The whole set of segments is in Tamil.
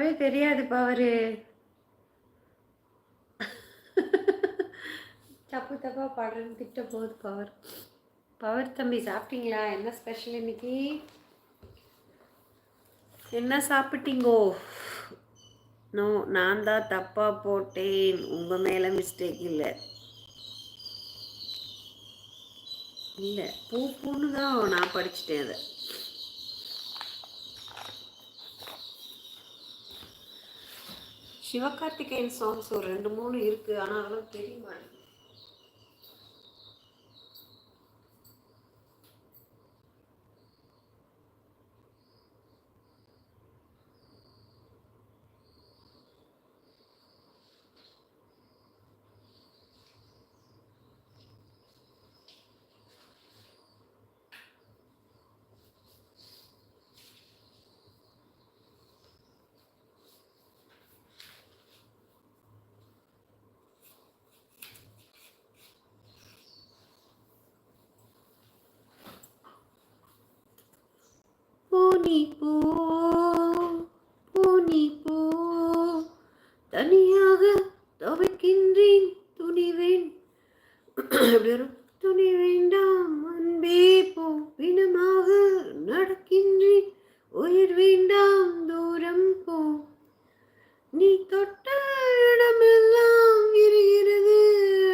சுத்தமாகவே தெரியாது பவரு தப்பு தப்பாக பாடுறேன்னு திட்ட போகுது பவர். பவர் தம்பி சாப்பிட்டீங்களா? என்ன ஸ்பெஷல் இன்னைக்கு? என்ன சாப்பிட்டீங்கோ? நோ நான் தான் தப்பாக போட்டேன். உங்கள் மேலே மிஸ்டேக் இல்லை. இல்லை பூ பூன்னு தான் நான் படிச்சிட்டேன் அதை. சிவகார்த்திகேயன் சாங்ஸ் ஒரு ரெண்டு மூணு இருக்குது ஆனால் அதெல்லாம் தெரிய மாட்டேங்குது போனி போ போனி போ தனியாக துவைக்கின்றேன் துணிவேன் எப்படி வரும்? துணி வேண்டாம் அன்பே போ பிணமாக நடக்கின்றேன் உயிர் வேண்டாம் தூரம் போ நீ தொட்ட இடமெல்லாம் இருக்கிறது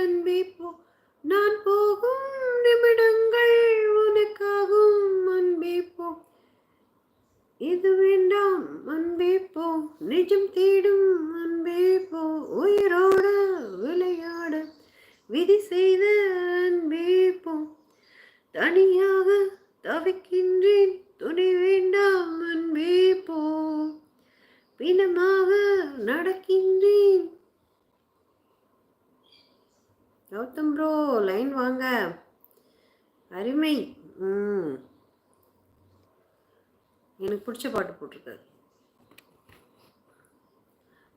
அன்பே போ நான் போகும் நிமிடங்கள் உனக்காகும் அன்பே போ இது வேண்டாம் அன்பே போ நிஜம் தேடும் அன்பே போ உயிரோட விளையாட விதி செய்த அன்பே போ. தனியாக தவிக்கின்றேன் துணை வேண்டாம் அன்பே போ. பிணமாக நடக்கின்றேன். கௌதம் ப்ரோ லைன் வாங்க. அருமை. ம். எனக்கு பிடிச்ச பாட்டு போட்டிருக்காரு.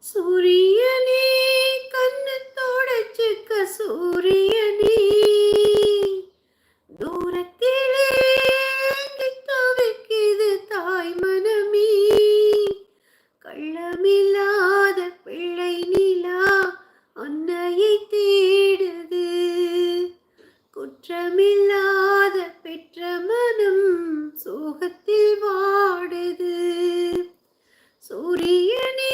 சூரியனே கண்ணு தொடச்சுக்க சூரியனே. தூரத்திலே தவிக்குது தாய் மனமே. கள்ளமில்லாத பிள்ளை நீ அன்னையை தேடுது குற்றமில்லாத பெற்ற மனம் சோகத்தில் வாடுது சூரியனே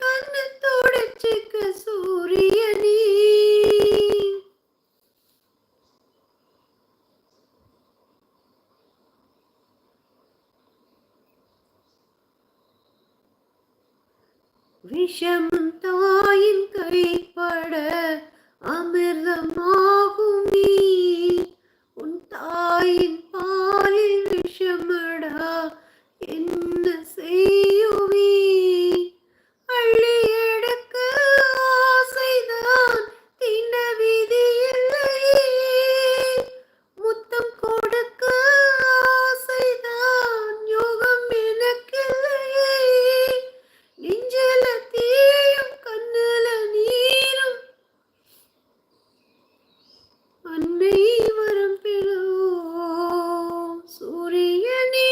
கண்ணு தொடச்சுக்க சூரியனே விஷம் தாயின் கைப்பட அமிர்தமா அன்னை வரம் பெறோ சூரியனே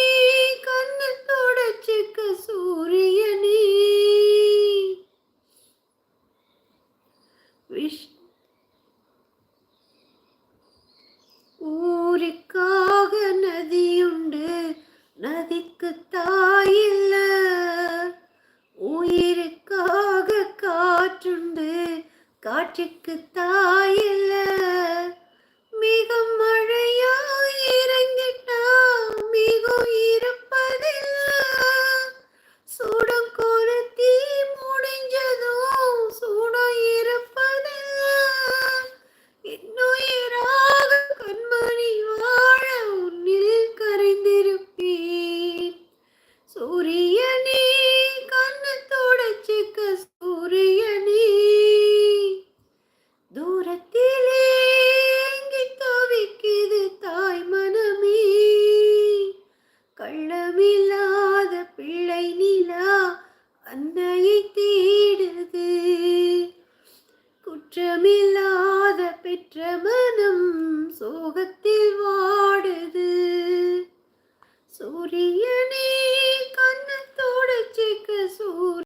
கண்ணு தொடச்சிக்க சூரியனே. விஷ். ஊருக்காக நதியுண்டு நதிக்கு தாயில்ல. உயிருக்காக காற்றுண்டு காற்றுக்கு தாயில்லை. மிகம் மழையா இறங்கிட்டா மிகும் கள்ளமில்லாத பிள்ளை நிலா அன்னையை தேடுது. குற்றமில்லாத பெற்ற மனம் சோகத்தில்